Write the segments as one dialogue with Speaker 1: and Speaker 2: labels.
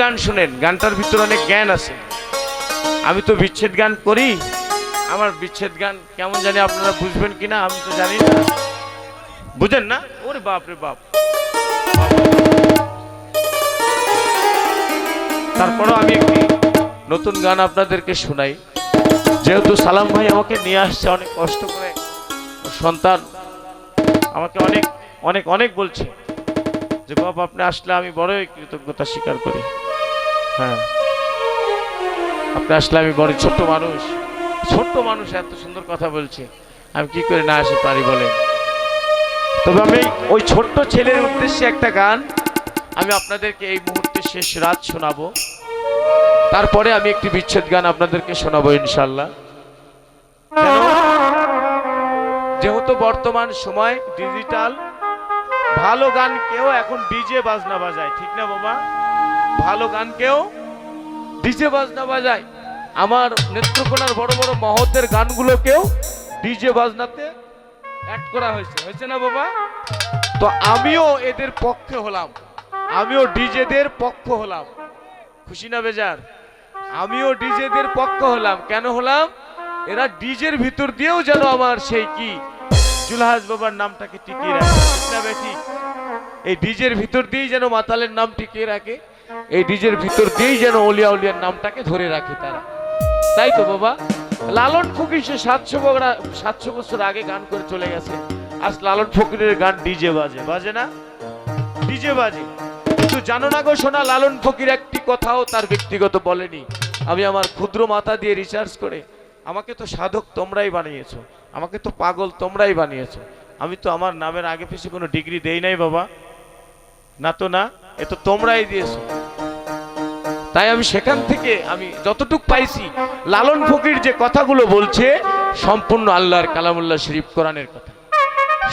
Speaker 1: গান শুনেন, গানটার ভিতরে অনেক জ্ঞান আছে। আমি তো বিচ্ছেদ গান করি। আমার বিচ্ছেদ গান কেমন জানি আপনারা বুঝবেন কিনা, আমি তো জানি না। বুঝেন না? ওরে বাপ রে বাপ। তারপরেও আমি একটি নতুন গান আপনাদেরকে শোনাই। যেহেতু সালাম ভাই আমাকে নিয়ে আসছে, অনেক কষ্ট করে সন্তান আমাকে অনেক অনেক অনেক বলছে যে, বাপ, আপনি আসলে আমি বড়ই কৃতজ্ঞতা স্বীকার করি। হ্যাঁ। আপনি আসলে আমি বড় ছোট্ট মানুষ। ছোট্ট মানুষ এত সুন্দর কথা বলছে। আমি কি করে না আসি পারি বলেন? তবে আমি ওই ছোট্ট ছেলের উদ্দেশ্যে একটা গান আমি আপনাদেরকে এই মুহূর্তে শেষ রাত শোনাবো। তারপরে আমি একটি বিচ্ছেদ গান আপনাদেরকে শোনাবো ইনশাল্লাহ? যেহেতু বর্তমান সময় ডিজিটাল, ভালো গান কেউ এখন ডিজে বাজনা বাজায়, ঠিক না বাবা? ভালো গান কেউ ডিজে বাজনা বাজায়। আমার নেত্রকোনার বড় বড় মহতের গানগুলোকেও ডিজে বাজনাতে অ্যাড করা হয়েছে। হয়েছে না বাবা? তো আমিও এদের পক্ষে হলাম। আমিও ডিজেদের পক্ষ হলাম। খুশি না বেজার? আমিও ডিজেদের পক্ষ হলাম। কেন হলাম? এরা ডিজের ভিতর দিয়েও যেন আমার সেই কি? জুলহাজ বাবার নামটাকে টিকিয়ে রাখে। এই ডিজের ভিতর দিয়েই যেন মাতালের নাম টিকিয়ে রাখে। এই ডিজের ভিতর দিয়েই যেন অলিয়া উলিয়ার নামটাকে ধরে রাখে তারা। তাই তো, বাবা? লালন ফকির সে সাতশো বগড়া, সাতশো বছর আগে গান করে চলে গেছে। আজ লালন ফকিরের গান ডিজে বাজে। বাজে না? ডিজে বাজে। কিন্তু জানো না গো শোনা লালন ফকির একটি কথাও তার ব্যক্তিগত বলেনি। আমি আমার ক্ষুদ্র মাথা দিয়ে রিসার্চ করে, আমাকে তো সাধক তোমরাই বানিয়েছো। আমাকে তো পাগল তোমরাই বানিয়েছো। আমি তো আমার নামের আগে পিছিয়ে কোনো ডিগ্রি দেই নাই, বাবা। না তো না, এ তো তোমরাই দিয়েছ। তাই আমি সেখান থেকে আমি যতটুক পাইছি, লালন ফকির যে কথাগুলো বলছে, সম্পূর্ণ আল্লাহর কালামুল্লাহ শরীফ কোরআনের কথা।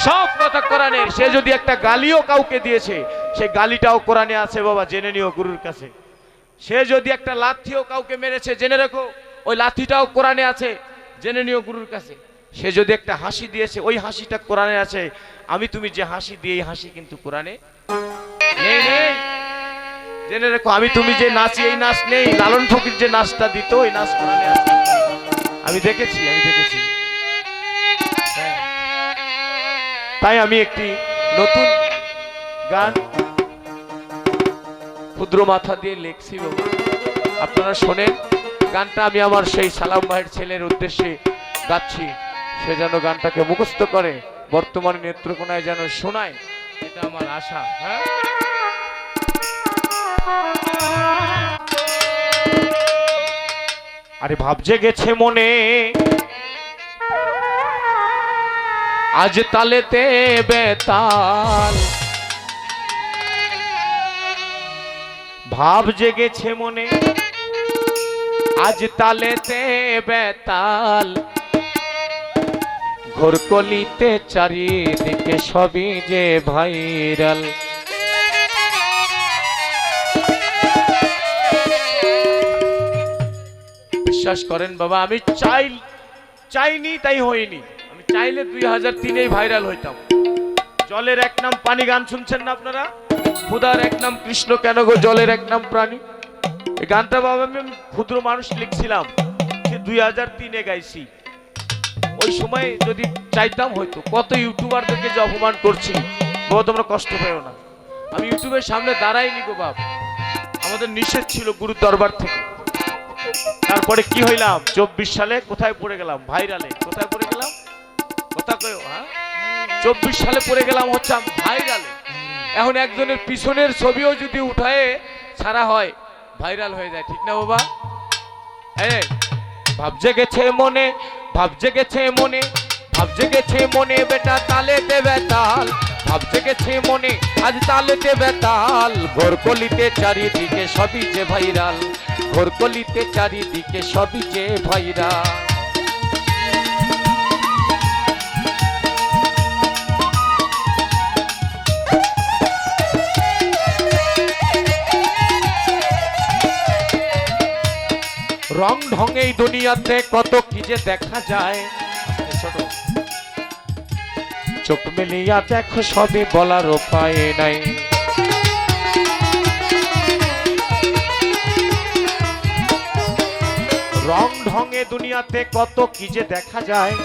Speaker 1: সব কথা কোরআনের। সে যদি একটা গালিও কাউকে দিয়েছে, সে গালিটাও কোরআনে আছে, বাবা, জেনে নিও গুরুর কাছে। সে যদি একটা লাথিও কাউকে মেরেছে, জেনে রেখো, ওই লাথিটাও কোরআনে আছে, জেনে নিও গুরুর কাছে। সে যদি একটা হাসি দিয়েছে, ওই হাসিটা কোরআনে আছে। আমি তুমি যে হাসি দিয়ে হাসি কিন্তু কোরআনে নেই নেই। জেনে রেখো, আমি তুমি যে নাচি, এই নাচ নেই। লালন ফকির যে নাচটা দিত, ওই নাচ আমি দেখেছি আমি দেখেছি। হ্যাঁ। তাই আমি একটি নতুন গান ক্ষুদ্র মাথা দিয়ে লিখছি আপনারা শোনেন, গানটা আমি আমার সেই সালাম ভাইয়ের ছেলের উদ্দেশ্যে গাচ্ছি। সে যেন গানটাকে মুখস্থ করে, বর্তমানে নেত্রকোনায় যেন শোনায়, এটা আমার আশা। হ্যাঁ? আরে ভাবছে গেছে মনে। আজ তালে তালেতে বেতাল। ভাব জেগেছে মনে। আজ তালেতে বেতাল। ঘোরকলিতে চারিদিকে সবই যে ভাইরাল। বিশ্বাস করেন, বাবা, আমি চাই চাইনি, তাই হইনি আমি চাইলে দুই হাজার তিনেই ভাইরাল হইতাম। জলের এক নাম পানি গান শুনছেন না আপনারা? খুদার এক নাম কৃষ্ণ, কেন গো জলের এক নাম প্রাণী? এই গানটা বাবা, আমি ক্ষুদ্র মানুষ লিখছিলাম, সে দুই হাজার তিনে গাইছি। ওই সময় যদি চাইতাম হয়তো, কত ইউটিউবারদেরকে যে অপমান করছি। বাবা, তোমরা কষ্ট পেও না। আমি ইউটিউবের সামনে দাঁড়াইনি গো বাপ। আমাদের নিষেধ ছিল গুরু দরবার থেকে। তারপরে কি হইলাম? চব্বিশ সালে কোথায় পড়ে গেলাম? ভাইরালে। কোথায় পড়ে গেলাম? কথা কয় হ্যাঁ? চব্বিশ সালে পড়ে গেলাম হচ্ছে ভাইরালে। এখন একজনের পিছনের ছবিও যদি উঠায় ছাড়া হয়, ভাইরাল হয়ে যায়। ঠিক না বাবা? হ্যাঁ? ভাব জেগেছে মনে ভাব জেগেছে মনে ভাব জেগেছে মনে, বেটা তালে দেবে তাল ভাব জেগেছে মনে আজ তালে দেবে তাল ঘোরকলিতে চারিদিকে সবই যে ভাইরাল। ঘোরকলিতে চারিদিকে সবই যে ভাইরাল। রং ঢং এই দুনিয়াতে কত কি যে দেখা যায়। ছোট। চোখ মেলিয়া দেখো সবই বলার উপায় নাই রং ঢঙে দুনিয়াতে কত কি যে দেখা যায়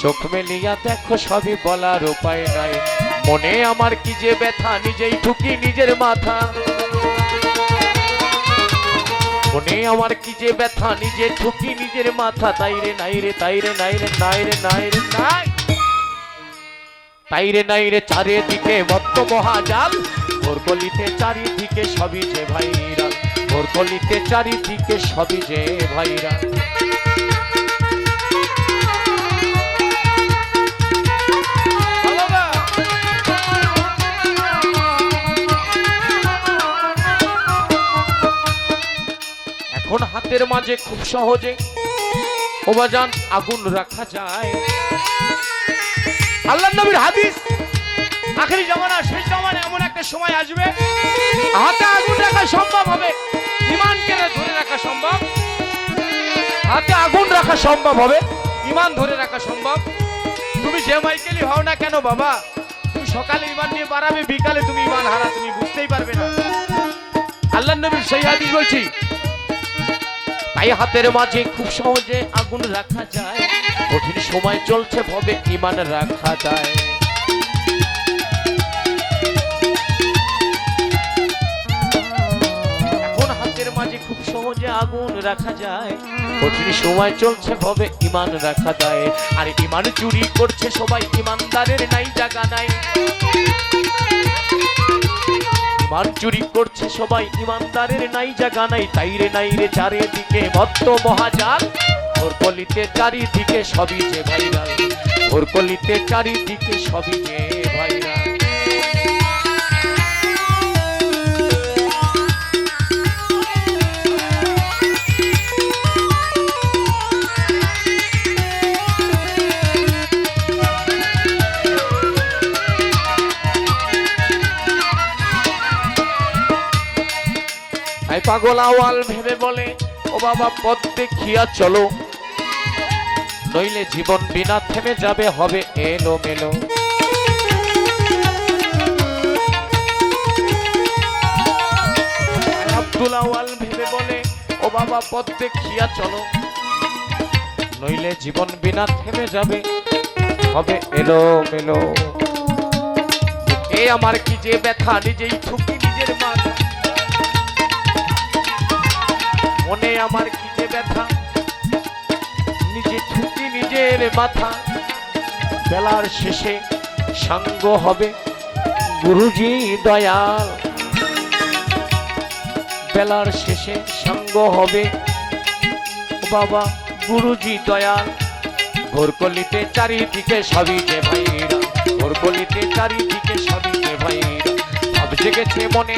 Speaker 1: চোখ মেলিয়া দেখো সবই বলার উপায় নাই মনে আমার কি যে ব্যথা নিজেই ঠুকি নিজের মাথা মনে আমার কি যে ব্যথা নিজে ঠুকি নিজের মাথা তাইরে নাইরে নাই রে নাইরে নাইরে নাই রে নাই রে নাই তাই রে নাই রে চারিদিকে মত্ত মহাজাল। ভোর গলিতে চারিদিকে সবই যে ভাইরাল। ভোর গলিতে চারিদিকে সবই যে ভাইরাল। বাবা! এখন হাতের মাঝে খুব সহজে। ওবাজান আগুন রাখা যায়। আল্লাহ নবীর হাদিস। আখেরি জামানা শেষ জামানা এমন একটা সময় আসবে। হাতে আগুন রাখা সম্ভব হবে। ইমান ইমানকে ধরে রাখা সম্ভব। হাতে আগুন রাখা সম্ভব হবে। ইমান ধরে রাখা সম্ভব। তুমি যে মাইকেলই হও না কেন বাবা? তুমি সকালে ইমান নিয়ে বাড়াবে বিকালে তুমি ইমান হারা তুমি বুঝতেই পারবে না। আল্লাহ নবীর সেই হাদিস বলছি তাই হাতের মাঝে খুব সহজে আগুন রাখা যায়। কঠিন সময় চলছে, ভবে ইমান রাখা যায়। এখন হাতের মাঝে খুব সহজে আগুন রাখা যায়। কঠিন সময় চলছে, ভবে ইমান রাখা যায়। আর ইমান চুরি করছে সবাই, ইমানদারের নাই জায়গা নাই। ইমান চুরি করছে সবাই, ইমানদারের নাই জায়গা নাই। তাই রে নাই রে চারিদিকে মত্ত মহাজাল। ওর কলিতে চারিদিকে সবই যে ভাইরাল ওর কলিতে চারিদিকে সবই যে ভাইরাল পাগল আওয়াল ভেবে বলে, ও বাবা পথ দেখিয়া চলো। নইলে জীবন বিনা থেমে যাবে, হবে এলো মেলো আব্দুল আওয়াল ভেবে বলে, ও বাবা, পথ দেখিয়া চলো। নইলে জীবন বিনা থেমে যাবে, হবে এলো মেলো এ আমার কি যে ব্যথা, নিজেই ঠুকি নিজের মাথা। মনে আমার কি যে ব্যথা নিজের মাথা বেলার শেষে সাঙ্গ হবে গুরুজি দয়াল। বেলার শেষে সাঙ্গ হবে বাবা গুরুজি দয়াল। ভোরকলিতে চারিদিকে সবই যে ভাইরা ভোরকলিতে চারিদিকে সবই যে ভাইরা। ভাব জেগেছে মনে,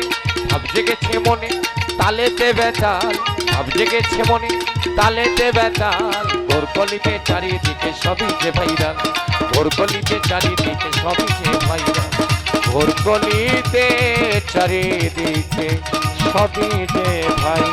Speaker 1: ভাব জেগেছে মনে, তালেতে বেতাল ভাব জেগেছে মনে তালেতে বেতাল কলিতে চারিদিকে সবই যে ভাইরা কলিতে চারিদিকে সবই যে ভাইরা কলিতে চারিদিকে সবই যে ভাই